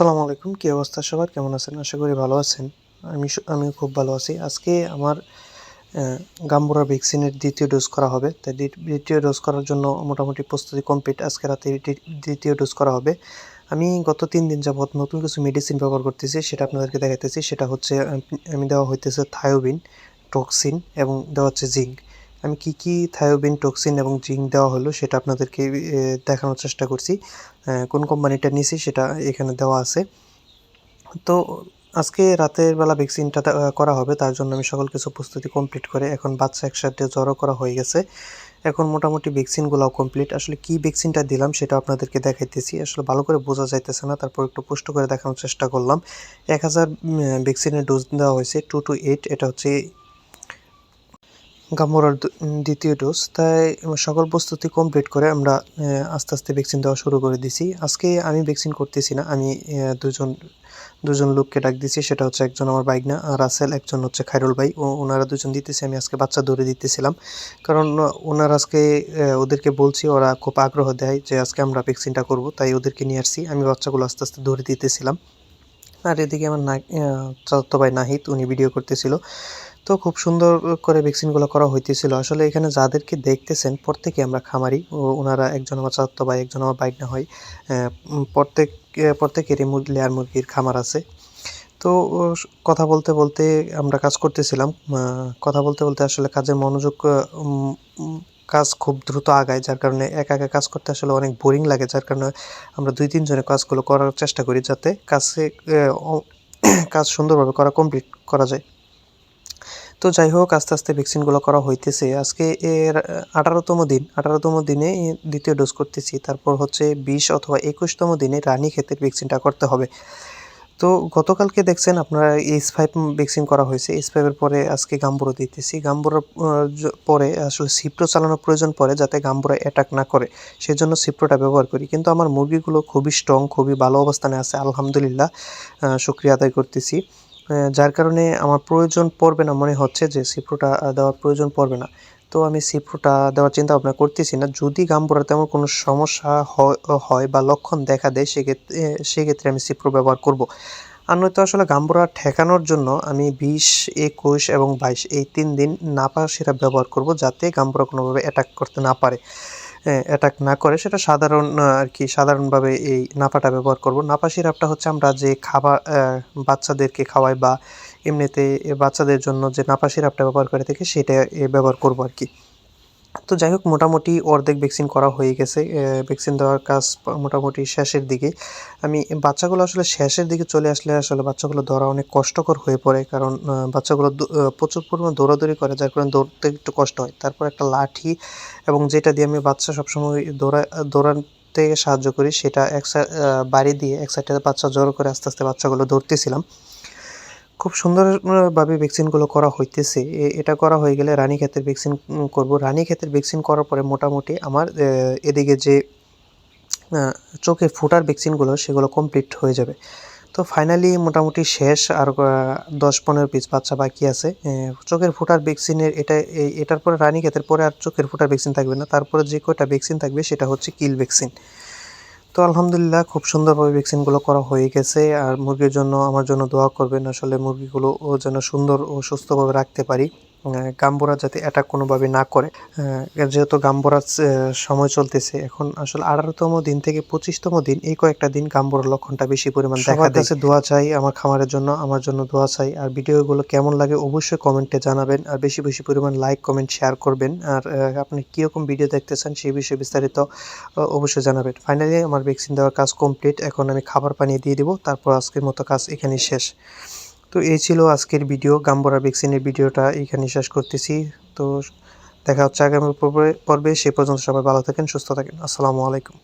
আসসালামু আলাইকুম। কী অবস্থা সবার? কেমন আছেন? আশা করি ভালো আছেন। আমি স- আমি খুব ভালো আছি। আজকে আমার গাম্বুরা ভ্যাকসিনের দ্বিতীয় ডোজ করা হবে। তাই দ্বি- দ্বিতীয় ডোজ করার জন্য মোটামুটি প্রস্তুতি কমপ্লিট। আজকে রাতে দ্বিতীয় ডোজ করা হবে। আমি গত তিন দিন যাবৎ নতুন কিছু মেডিসিন ব্যবহার করতেছি, সেটা আপনাদেরকে দেখাইতেছি। সেটা হচ্ছে আমি দেওয়া হইতেছে থায়োবিন টক্সিন এবং দেওয়া হচ্ছে জিঙ্ক। আমি কি কি থায়োবিন টক্সিন এবং জিঙ্ক দেওয়া হলো সেটা আপনাদেরকে দেখানোর চেষ্টা করছি। কোন কোম্পানিটা নিয়েছি সেটা এখানে দেওয়া আছে। তো আজকে রাতের বেলা ভ্যাকসিনটা করা হবে, তার জন্য আমি সকল কিছু প্রস্তুতি কমপ্লিট করে এখন বাচ্চা একসাথে জড়ো করা হয়ে গেছে। এখন মোটামুটি ভ্যাকসিনগুলোও কমপ্লিট। আসলে কি ভ্যাকসিনটা দিলাম সেটা আপনাদেরকে দেখাইতেছি। আসলে ভালো করে বোঝা যাইতেছে না, তারপর একটু পুষ্ট করে দেখানোর চেষ্টা করলাম। এক হাজার ভ্যাকসিনের ডোজ দেওয়া হয়েছে, টু টু এইট, এটা হচ্ছে উম, দ্বিতীয় ডোজ তাই সকল প্রস্তুতি কমপ্লিট করে আমরা আস্তে আস্তে ভ্যাকসিন দেওয়া শুরু করে দিছি। আজকে আমি ভ্যাকসিন করতেছি না আমি দুজন দুজন লোককে ডাক দিছি সেটা হচ্ছে একজন আমার বাইক না রাসেল একজন হচ্ছে খাইরুল ভাই। ও ওনারা দুজন দিতেছে আমি আজকে বাচ্চা ধরে দিতেছিলাম। কারণ ওনারা আজকে ওদেরকে বলছি ওরা খুব আগ্রহ দেয় যে আজকে আমরা ভ্যাকসিনটা করব তাই ওদেরকে নিয়ে আসছি। আমি বাচ্চাগুলো আস্তে আস্তে ধরে দিতেছিলাম। আর এদিকে আমার না চাচাতো ভাই নাহিদ উনি ভিডিও করতেছিল। তো খুব সুন্দর করে ভ্যাকসিনগুলো করা হইতেছিল। আসলে এখানে যাদেরকে দেখতেছেন, প্রত্যেকে আমরা খামারি। ওনারা একজন আমার চাচাতো ভাই, একজন আমার বাইক না হয় প্রত্যেক প্রত্যেকেরই লেয়ার মুরগির খামার আছে। তো কথা বলতে বলতে আমরা কাজ করতেছিলাম। কথা বলতে বলতে আসলে কাজের মনোযোগ কাজ খুব দ্রুত আগায়, যার কারণে একা একা কাজ করতে আসলে অনেক বোরিং লাগে। যার কারণে আমরা দুই তিনজনে কাজগুলো করার চেষ্টা করি যাতে কাছে কাজ সুন্দরভাবে করা কমপ্লিট করা যায়। তো যাই হোক, আস্তে আস্তে ভ্যাকসিনগুলো করা হইতেছে। আজকে এর আঠারোতম দিন, আঠারোতম দিনে দ্বিতীয় ডোজ করতেছি। তারপর হচ্ছে বিশ অথবা একুশতম দিনে রানী ক্ষেতের ভ্যাকসিনটা করতে হবে। তো গতকালকে দেখছেন আপনারা এইচ ফাইভ ভ্যাকসিন করা হয়েছে। এইচ ফাইভের পরে আজকে গাম্বুরো দিতেছি গাম্বুরোর পরে আসলে সিপ্রো চালানোর প্রয়োজন পড়ে যাতে গাম্বুরা অ্যাটাক না করে। সেই জন্য সিপ্রোটা ব্যবহার করি। কিন্তু আমার মুরগিগুলো খুবই স্ট্রং খুবই ভালো অবস্থানে আছে। আলহামদুলিল্লাহ শুক্রিয়া আদায় করতেছি। যার কারণে আমার প্রয়োজন পড়বে না। মনে হচ্ছে যে সিপ্রোটা দেওয়ার প্রয়োজন পড়বে না। তো আমি সিপ্রোটা দেওয়ার চিন্তা ভাবনা করতেছি না। যদি গাম্বুরা তেমন কোনো সমস্যা হয় বা লক্ষণ দেখা দেয়, সেক্ষেত্রে সেক্ষেত্রে আমি সিপ্রো ব্যবহার করব। আর নয়তো আসলে গাম্বুরা ঠেকানোর জন্য আমি বিশ, একুশ এবং বাইশ এই তিন দিন নাপা সিরাপ ব্যবহার করব যাতে গাম্বুরা কোনোভাবে অ্যাটাক করতে না পারে। অ্যাটাক না করে, সেটা সাধারণ আর কি সাধারণভাবে এই নাপাটা ব্যবহার করব। নাপা সিরাপটা হচ্ছে আমরা যে খাবার বাচ্চাদেরকে খাওয়াই বা এমনিতে বাচ্চাদের জন্য যে নাপা সিরাপটা ব্যবহার করে থাকি, সেটা ব্যবহার করব আর কি তো যাই হোক, মোটামুটি অর্ধেক ভ্যাকসিন করা হয়ে গেছে। ভ্যাকসিন দেওয়ার কাজ মোটামুটি শেষের দিকে। আমি, বাচ্চাগুলো আসলে শেষের দিকে চলে আসলে আসলে বাচ্চাগুলো ধরা অনেক কষ্টকর হয়ে পড়ে। কারণ বাচ্চাগুলো প্রচুর পরিমাণ দৌড়াদৌড়ি করে, যার কারণে দৌড়তে একটু কষ্ট হয়। তারপর একটা লাঠি এবং যেটা দিয়ে আমি বাচ্চা সবসময় দৌড়া, দৌড়াতে সাহায্য করি, সেটা এক বাড়ি দিয়ে এক সাইডে বাচ্চা জড়ো করে আস্তে আস্তে বাচ্চাগুলো ধরতেছিলাম খুব সুন্দরভাবে ভ্যাকসিনগুলো করা হইতেছে। এটা করা হয়ে গেলে রানী ক্ষেতের ভ্যাকসিন করব। রানী ক্ষেতের ভ্যাকসিন করার পরে মোটামুটি আমার এদিকে যে চোখে ফোটার ভ্যাকসিনগুলো সেগুলো কমপ্লিট হয়ে যাবে। তো ফাইনালি মোটামুটি শেষ আর দশ পনেরো পিস বাচ্চা বাকি আছে। চোখের ফোটার ভ্যাকসিনের এটা এটার পরে রানী ক্ষেতের পরে আর চোখের ফোটার ভ্যাকসিন থাকবে না। তারপরে যে কয়টা ভ্যাকসিন থাকবে সেটা হচ্ছে কিল ভ্যাকসিন। তো আলহামদুলিল্লাহ খুব সুন্দরভাবে ভ্যাকসিনগুলো করা হয়ে গেছে আর মুরগির জন্য আমার জন্য দোয়া করবেন আসলে মুরগিগুলো ও যেন সুন্দর ও সুস্থভাবে রাখতে পারি। গাম্বুরা যাতে অ্যাটাক কোনোভাবে না করে। যেহেতু গাম্বুরার সময় চলতেছে এখন আসলে আঠারোতম দিন থেকে পঁচিশতম দিন এই কয়েকটা দিন গাম্বুরার লক্ষণটা বেশি পরিমাণ দেখা কাছে দোয়া চাই আমার খামারের জন্য আমার জন্য দোয়া চাই। আর ভিডিওগুলো কেমন লাগে অবশ্যই কমেন্টে জানাবেন আর বেশি বেশি পরিমাণ লাইক কমেন্ট শেয়ার করবেন। আর আপনি কীরকম ভিডিও দেখতে চান সেই বিষয়ে বিস্তারিত অবশ্যই জানাবেন। ফাইনালি আমার ভ্যাকসিন দেওয়ার কাজ কমপ্লিট এখন আমি খাবার পানি দিয়ে দিব তারপর আজকের মতো কাজ এখানেই শেষ। তো এই ছিল আজকের ভিডিও, গাম্বরা ভ্যাকসিনের ভিডিওটা এখানে শেষ করতেছি। তো দেখা হচ্ছে আগামী পর্বে সে পর্যন্ত সবাই ভালো থাকেন, সুস্থ থাকেন। আসসালামু আলাইকুম।